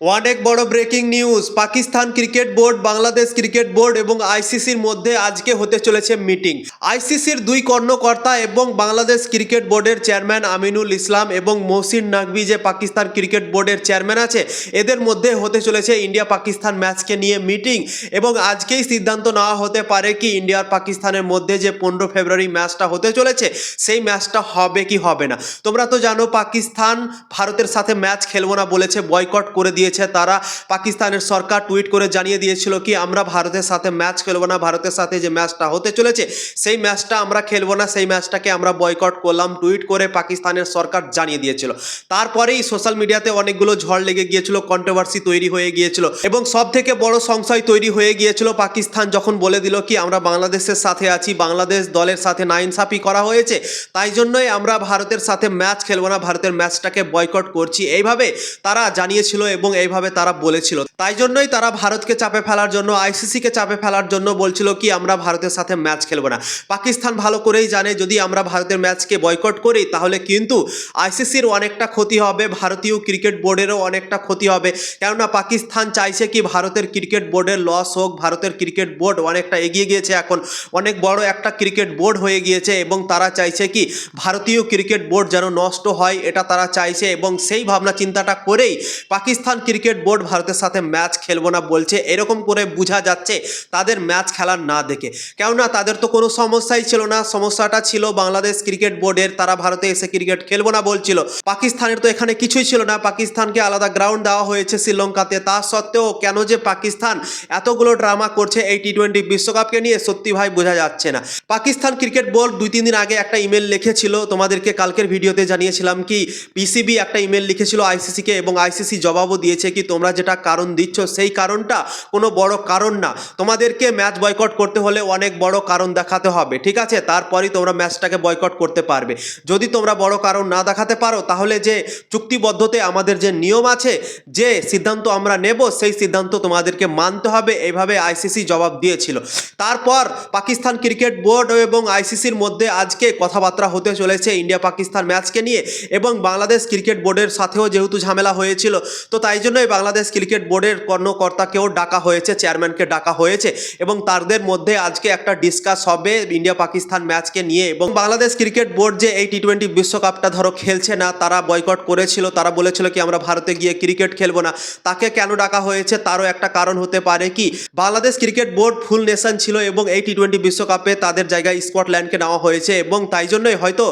অনেক বড় breaking news Pakistan cricket board Bangladesh cricket board এবং আইসিসির মধ্যে আজকে হতে চলেছে মিটিং আইসিসির দুই কর্ণকর্তা এবং বাংলাদেশ ক্রিকেট বোর্ডের চেয়ারম্যান আমিনুল ইসলাম এবং মহসিন নাকভি যে পাকিস্তান ক্রিকেট বোর্ডের চেয়ারম্যান আছে, এদের মধ্যে হতে চলেছে ইন্ডিয়া পাকিস্তান ম্যাচকে নিয়ে মিটিং এবং আজকেই সিদ্ধান্ত নেওয়া হতে পারে কি ইন্ডিয়া আর পাকিস্তানের মধ্যে যে পনেরো ফেব্রুয়ারি ম্যাচটা হতে চলেছে, সেই ম্যাচটা হবে কি হবে না। তোমরা তো জানো পাকিস্তান ভারতের সাথে ম্যাচ খেলব না বলেছে বয়কট করে দিয়েছে। তারা পাকিস্তানের সরকার টুইট করে জানিয়ে দিয়েছিল কি, আমরা ভারতের সাথে ম্যাচ খেলব না। ভারতের সাথে যে ম্যাচটা হতে চলেছে, সেই ম্যাচটা আমরা খেলব না। সেই ম্যাচটাকে আমরা বয়কট করলাম। টুইট করে পাকিস্তানের সরকার জানিয়ে দিয়েছিল। তারপরেই সোশ্যাল মিডিয়াতে অনেকগুলো ঝড় লেগে গিয়েছিল কন্ট্রোভার্সি তৈরি হয়ে গিয়েছিল এবং সব থেকে বড় সংশয় তৈরি হয়ে গিয়েছিল পাকিস্তান যখন বলে দিল কি, আমরা বাংলাদেশের সাথে আছি, বাংলাদেশ দলের সাথে নাইনসাফি করা হয়েছে, তাই জন্যই আমরা ভারতের সাথে ম্যাচ খেলব না, ভারতের ম্যাচটাকে বয়কট করছি। এইভাবে তারা জানিয়েছিল এবং এইভাবে তারা বলেছিল। তাই জন্যই তারা ভারতকে চাপে ফেলার জন্য, আইসিসিকে চাপে ফেলার জন্য বলছিল কি, আমরা ভারতের সাথে ম্যাচ খেলব না। পাকিস্তান ভালো করেই জানে, যদি আমরা ভারতের ম্যাচকে বয়কট করি, তাহলে কিন্তু আইসিসির অনেকটা ক্ষতি হবে, ভারতীয় ক্রিকেট বোর্ডেরও অনেকটা ক্ষতি হবে। কেননা পাকিস্তান চাইছে কি, ভারতের ক্রিকেট বোর্ডের লস হোক, ভারতের ক্রিকেট বোর্ড অনেকটা এগিয়ে গিয়েছে এখন। অনেক বড় একটা ক্রিকেট বোর্ড হয়ে গিয়েছে এবং তারা চাইছে কি, ভারতীয় ক্রিকেট বোর্ড যেন নষ্ট হয়, এটা তারা চাইছে এবং সেই ভাবনা চিন্তাটা করেই পাকিস্তান ক্রিকেট বোর্ড ভারতের সাথে ম্যাচ খেলব না বলছে, এরকম করে বোঝা যাচ্ছে তাদের ম্যাচ খেলার না দেখে। কেননা তাদের তো কোনো সমস্যাই ছিল না, সমস্যাটা ছিল বাংলাদেশ ক্রিকেট বোর্ডের, তারা ভারতে এসে ক্রিকেট খেলব না বলছিল। পাকিস্তানের তো এখানে কিছুই ছিল না, পাকিস্তানকে আলাদা গ্রাউন্ড দেওয়া হয়েছে শ্রীলঙ্কাতে, তা সত্ত্বেও কেন যে পাকিস্তান এতগুলো ড্রামা করছে এই টি টোয়েন্টি বিশ্বকাপকে নিয়ে সত্যি ভাই বোঝা যাচ্ছে না। পাকিস্তান ক্রিকেট বোর্ড দুই তিন দিন আগে একটা ইমেল লিখেছিল, তোমাদেরকে কালকের ভিডিওতে জানিয়েছিলাম কি পিসিবি একটা ইমেল লিখেছিল আইসিসিকে এবং আইসিসি জবাবও দিয়েছে কি তোমরা যেটা কারণ দিচ্ছ, সেই কারণটা কোনো বড় কারণ না। তোমাদেরকে ম্যাচ বয়কট করতে হলে অনেক বড় কারণ দেখাতে হবে, ঠিক আছে? তারপরই তোমরা ম্যাচটাকে বয়কট করতে পারবে। যদি তোমরা বড় কারণ না দেখাতে পারো, তাহলে যে চুক্তিবদ্ধতে আমাদের যে নিয়ম আছে, যে সিদ্ধান্ত আমরা নেব, সেই সিদ্ধান্ত তোমাদেরকে মানতে হবে এইভাবে আইসিসি জবাব দিয়েছিল। তারপর পাকিস্তান ক্রিকেট বোর্ড এবং আইসিসির মধ্যে আজকে কথাবার্তা হতে চলেছে ইন্ডিয়া পাকিস্তান ম্যাচকে নিয়ে, এবং বাংলাদেশ ক্রিকেট বোর্ডের সাথেও যেহেতু ঝামেলা হয়েছিল, তো তাই জন্যই বাংলাদেশ ক্রিকেট বোর্ডের কর্মকর্তাকেও ডাকা হয়েছে, চেয়ারম্যানকে ডাকা হয়েছে এবং তাদের মধ্যে আজকে একটা ডিসকাস হবে ইন্ডিয়া পাকিস্তান ম্যাচকে নিয়ে এবং বাংলাদেশ ক্রিকেট বোর্ড যে এই টি টোয়েন্টি বিশ্বকাপটা ধরো খেলছে না, তারা বয়কট করেছিল, তারা বলেছিল কি আমরা ভারতে গিয়ে ক্রিকেট খেলব না, তাকে কেন ডাকা হয়েছে তারও একটা কারণ হতে পারে কি? Bangladesh cricket board full nation ছিল এবং এই টি টোয়েন্টি বিশ্বকাপে তাদের জায়গায় স্কটল্যান্ডকে নেওয়া হয়েছে এবং তাই জন্যই হয়তো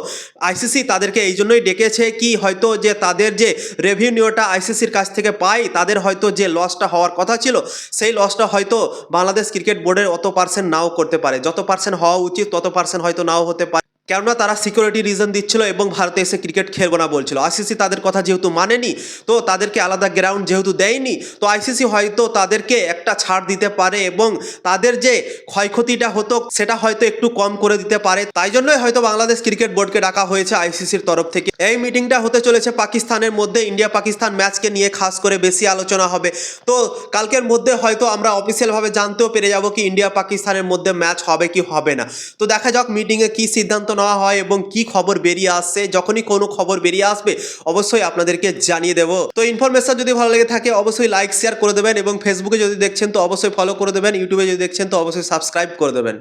আইসিসি তাদেরকে এই জন্যই ডেকেছে কি হয়তো যে তাদের যে রেভিনিউটা আইসিসির কাছ থেকে পায় তাদের হয়তো যে লসটা হওয়ার কথা ছিল, সেই লসটা হয়তো বাংলাদেশ ক্রিকেট বোর্ডের অত পার্সেন্ট নাও করতে পারে। যত পার্সেন্ট হওয়া উচিত, তত পার্সেন্ট হয়তো নাও হতে পারে। কেননা তারা সিকিউরিটি রিজন দিচ্ছিল এবং ভারতে এসে ক্রিকেট খেলব না বলছিল আইসিসি তাদের কথা যেহেতু মানেনি, তো তাদেরকে আলাদা গ্রাউন্ড যেহেতু দেয়নি, তো আইসিসি হয়তো তাদেরকে একটা ছাড় দিতে পারে এবং তাদের যে ক্ষয়ক্ষতিটা হতো, সেটা হয়তো একটু কম করে দিতে পারে। তাই জন্যই হয়তো বাংলাদেশ ক্রিকেট বোর্ডকে ডাকা হয়েছে আইসিসির তরফ থেকে। এই মিটিংটা হতে চলেছে পাকিস্তানের মধ্যে। ইন্ডিয়া পাকিস্তান ম্যাচকে নিয়ে খাস করে বেশি আলোচনা হবে। তো কালকের মধ্যে হয়তো আমরা অফিসিয়ালভাবে জানতেও পেরে যাব কি ইন্ডিয়া পাকিস্তানের মধ্যে ম্যাচ হবে কি হবে না। তো দেখা যাক মিটিংয়ে কি সিদ্ধান্ত নেওয়া হয় এবং কি খবর বেরিয়ে আসছে, যখনই কোনো খবর বেরিয়ে আসবে, অবশ্যই আপনাদেরকে জানিয়ে দেব। তো ইনফরমেশন যদি ভালো লেগে থাকে, অবশ্যই লাইক শেয়ার করে দেবেন এবং ফেসবুকে যদি দেখছেন, তো অবশ্যই ফলো করে দেবেন ইউটিউবে যদি দেখছেন, তো অবশ্যই সাবস্ক্রাইব করে দেবেন।